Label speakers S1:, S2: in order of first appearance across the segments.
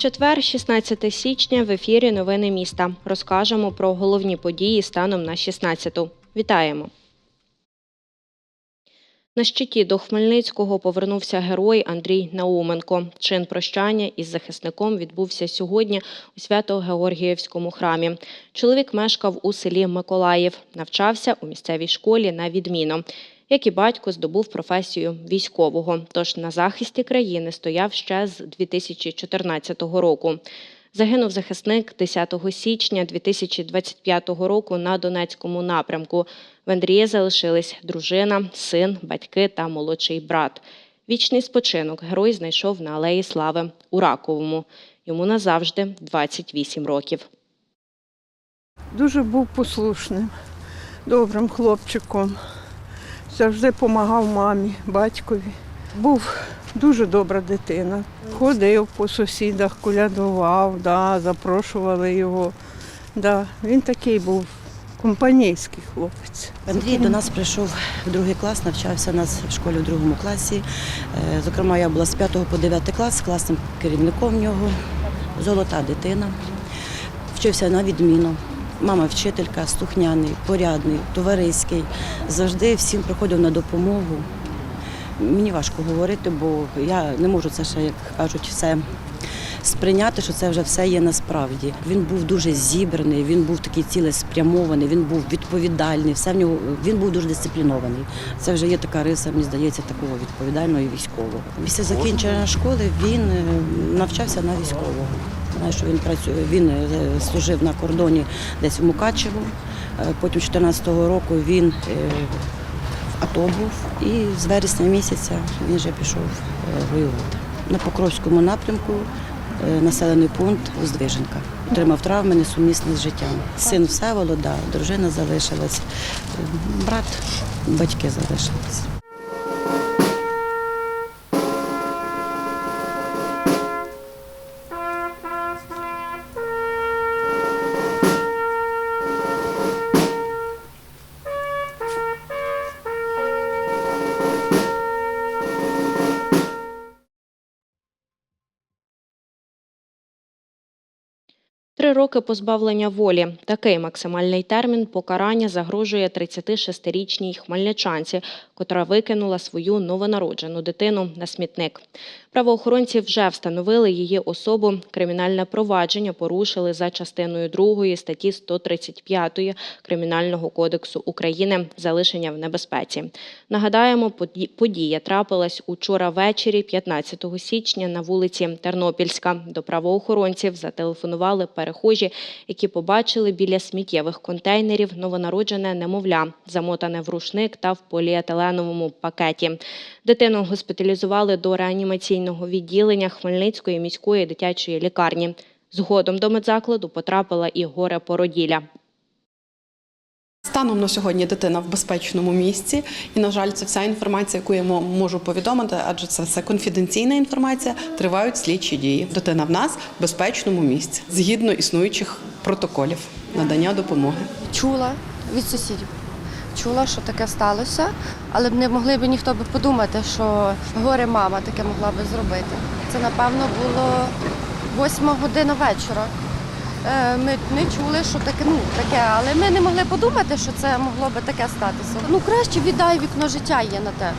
S1: Четвер, 16 січня, в ефірі Новини міста. Розкажемо про головні події станом на 16-ту. Вітаємо! На щиті до Хмельницького повернувся герой Андрій Науменко. Чин прощання із захисником відбувся сьогодні у Свято-Георгіївському храмі. Чоловік мешкав у селі Миколаїв, навчався у місцевій школі на відміну. Як і батько, здобув професію військового, тож на захисті країни стояв ще з 2014 року. Загинув захисник 10 січня 2025 року на Донецькому напрямку. В Андрія залишились дружина, син, батьки та молодший брат. Вічний спочинок герой знайшов на Алеї Слави у Раковому. Йому назавжди 28 років.
S2: Дуже був послушним, добрим хлопчиком. Завжди допомагав мамі, батькові. Був дуже добра дитина. Ходив по сусідах, колядував, да, запрошували його. Да. Він такий був компанійський хлопець.
S3: Андрій до нас прийшов в другий клас, навчався нас в школі в другому класі. Е, Зокрема, я була з 5 по 9 клас, класним керівником в нього. Золота дитина. Вчився на відміну. Мама вчителька, слухняний, порядний, товариський. Завжди всім приходив на допомогу. Мені важко говорити, бо я не можу це ще, як кажуть, все сприйняти, що це вже все є насправді. Він був дуже зібраний, він був такий цілеспрямований, він був відповідальний, все в нього він був дуже дисциплінований. Це вже є така риса, мені здається, такого відповідального і військового. Після закінчення школи він е, навчався на військового. Знаю, що він працює. Він е, служив на кордоні десь у Мукачево. Е, Потім 14-го року він е, в АТО був і з вересня місяця він вже пішов воювати. На Покровському напрямку населений пункт Уздвиженка. Отримав травми несумісні з життям. Син Всеволода, дружина залишилась, брат, батьки залишились.
S1: Три роки позбавлення волі. Такий максимальний термін покарання загрожує 36-річній хмельничанці, котра викинула свою новонароджену дитину на смітник. Правоохоронці вже встановили її особу. Кримінальне провадження порушили за частиною 2 статті 135 Кримінального кодексу України залишення в небезпеці. Нагадаємо, поді- подія трапилась учора ввечері, 15 січня, на вулиці Тернопільська. До правоохоронців зателефонували перехожі, які побачили біля сміттєвих контейнерів новонароджене немовля, замотане в рушник та в поліетиленовому пакеті. Дитину госпіталізували до реанімаційного відділення Хмельницької міської дитячої лікарні. Згодом до медзакладу потрапила і горе породілля.
S4: Станом на сьогодні дитина в безпечному місці, і на жаль, це вся інформація, яку я можу повідомити, адже це все конфіденційна інформація. Тривають слідчі дії. Дитина в нас в безпечному місці згідно існуючих протоколів надання допомоги.
S5: чула від сусідів. Чула, що таке сталося, але б не могли б ніхто би подумати, що горе мама таке могла би зробити. Це напевно було восьма година вечора. Е, Ми не чули, що таке, ну таке, але ми не могли подумати, що це могло би таке статися. Ну краще віддай вікно життя є на те.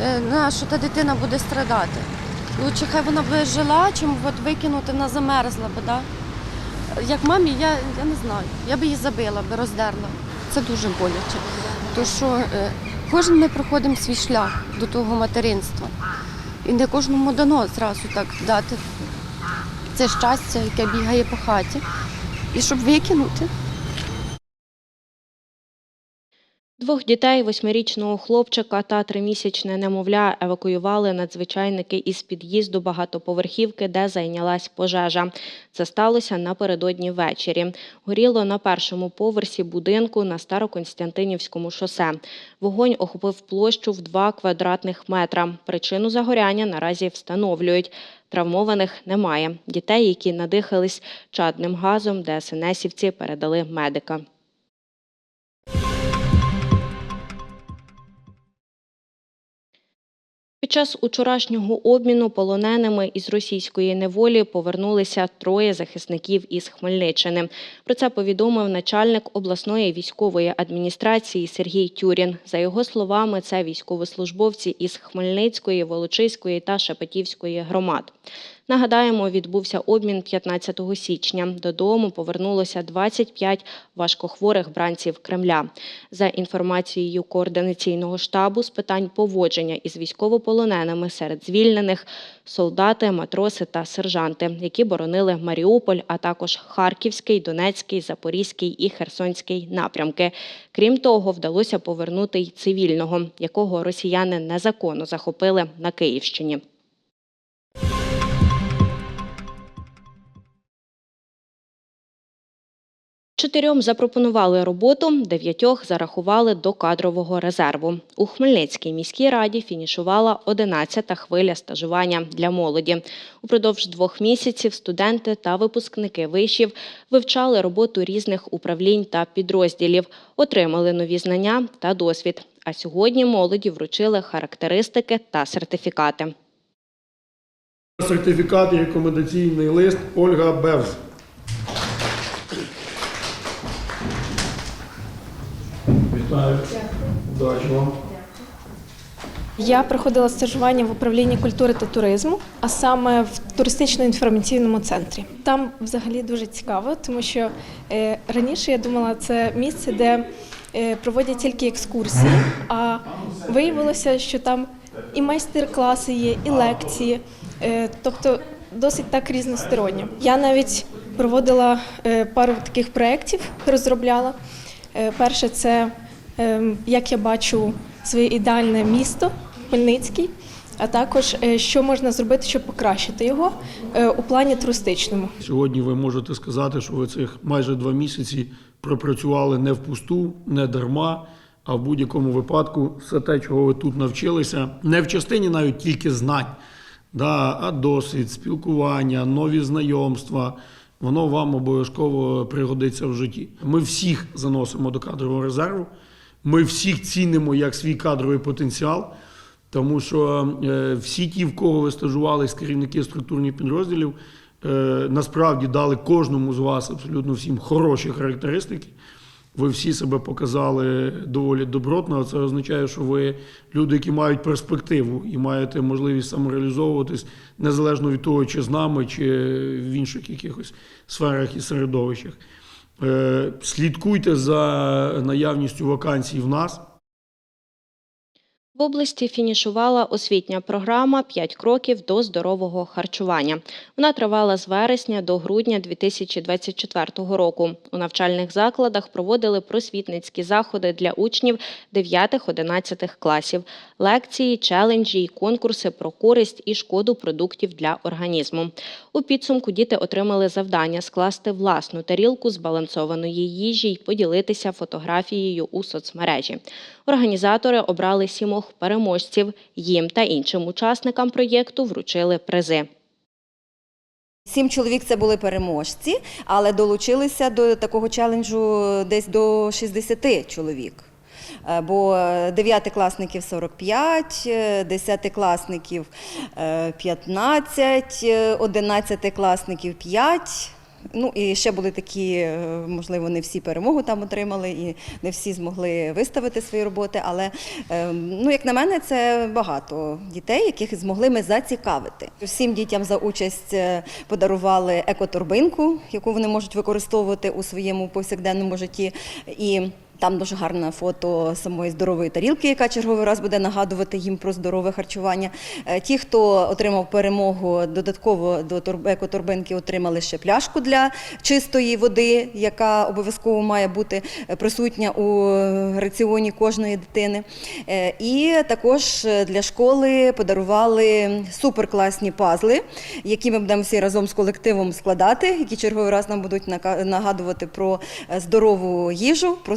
S5: Е, На що та дитина буде страдати. Лучше хай вона би жила, чим от викинути вона замерзла би, да? Як мамі, я, я не знаю. Я би її забила, би роздерла. Це дуже боляче. То що е, кожен ми проходимо свій шлях до того материнства. І не кожному дано зразу так дати це щастя, яке бігає по хаті. І щоб викинути.
S1: Двох дітей, восьмирічного хлопчика та тримісячне немовля евакуювали надзвичайники із під'їзду багатоповерхівки, де зайнялась пожежа. Це сталося напередодні ввечері. Горіло на першому поверсі будинку на Староконстантинівському шосе. Вогонь охопив площу в 2 квадратних метра. Причину загоряння наразі встановлюють. Травмованих немає. Дітей, які надихались чадним газом, ДСНСівці передали медикам. Під час учорашнього обміну полоненими із російської неволі повернулися троє захисників із Хмельниччини. Про це повідомив начальник обласної військової адміністрації Сергій Тюрін. За його словами, це військовослужбовці із Хмельницької, Волочиської та Шепетівської громад. Нагадаємо, відбувся обмін 15 січня. Додому повернулося 25 важкохворих бранців Кремля. За інформацією координаційного штабу з питань поводження із військовополоненими серед звільнених солдати, матроси та сержанти, які боронили Маріуполь, а також Харківський, Донецький, Запорізький і Херсонський напрямки. Крім того, вдалося повернути й цивільного, якого росіяни незаконно захопили на Київщині. Чотирьом запропонували роботу, дев'ятьох зарахували до кадрового резерву. У Хмельницькій міській раді фінішувала 11-та хвиля стажування для молоді. Упродовж двох місяців студенти та випускники вишів вивчали роботу різних управлінь та підрозділів, отримали нові знання та досвід. А сьогодні молоді вручили характеристики та сертифікати.
S6: Сертифікат і рекомендаційний лист Ольга Бевз. Вітаю. Удачі вам.
S7: Я проходила стажування в управлінні культури та туризму, а саме в туристично-інформаційному центрі. Там взагалі дуже цікаво, тому що е, раніше я думала, це місце, де е, проводять тільки екскурсії, а виявилося, що там і майстер-класи є, і лекції, е, тобто досить так різносторонньо. Я навіть проводила пару таких проєктів, розробляла. Перше це як я бачу своє ідеальне місто Хмельницький, а також е, що можна зробити, щоб покращити його е, у плані туристичному.
S6: Сьогодні ви можете сказати, що ви цих майже два місяці пропрацювали не впусту, не дарма, а в будь-якому випадку все те, чого ви тут навчилися, не в частині навіть тільки знань, да, а досвід, спілкування, нові знайомства. Воно вам обов'язково пригодиться в житті. Ми всіх заносимо до кадрового резерву. Ми всіх цінимо як свій кадровий потенціал, тому що е, всі ті, в кого ви стажувались, керівники структурних підрозділів, е, насправді дали кожному з вас абсолютно всім хороші характеристики. Ви всі себе показали доволі добротно. Це означає, що ви люди, які мають перспективу і маєте можливість самореалізовуватись незалежно від того, чи з нами, чи в інших якихось сферах і середовищах. Е, Слідкуйте за наявністю вакансій в нас.
S1: В області фінішувала освітня програма «5 кроків до здорового харчування. Вона тривала з вересня до грудня 2024 року. У навчальних закладах проводили просвітницькі заходи для учнів 9-11 класів, лекції, челенджі й конкурси про користь і шкоду продуктів для організму. У підсумку діти отримали завдання скласти власну тарілку збалансованої їжі й поділитися фотографією у соцмережі. Організатори обрали сімох переможців. Їм та іншим учасникам проєкту вручили призи.
S8: Сім чоловік це були переможці, але долучилися до такого челенджу десь до 60 чоловік. Е, Бо дев'ятикласників 45, е, десятикласників е, 15, е, одинадцятикласників 5. Ну і ще були такі, е, можливо, не всі перемогу там отримали, і не всі змогли виставити свої роботи. Але е, ну, як на мене, це багато дітей, яких змогли ми зацікавити. Всім дітям за участь е, подарували екоторбинку, яку вони можуть використовувати у своєму повсякденному житті. І там дуже гарне фото самої здорової тарілки, яка черговий раз буде нагадувати їм про здорове харчування. Е, Ті, хто отримав перемогу, додатково до торб- екоторбинки отримали ще пляшку для чистої води, яка обов'язково має бути е, присутня у раціоні кожної дитини. Е, І також для школи подарували суперкласні пазли, які ми будемо всі разом з колективом складати, які черговий раз нам будуть нагадувати про здорову їжу, про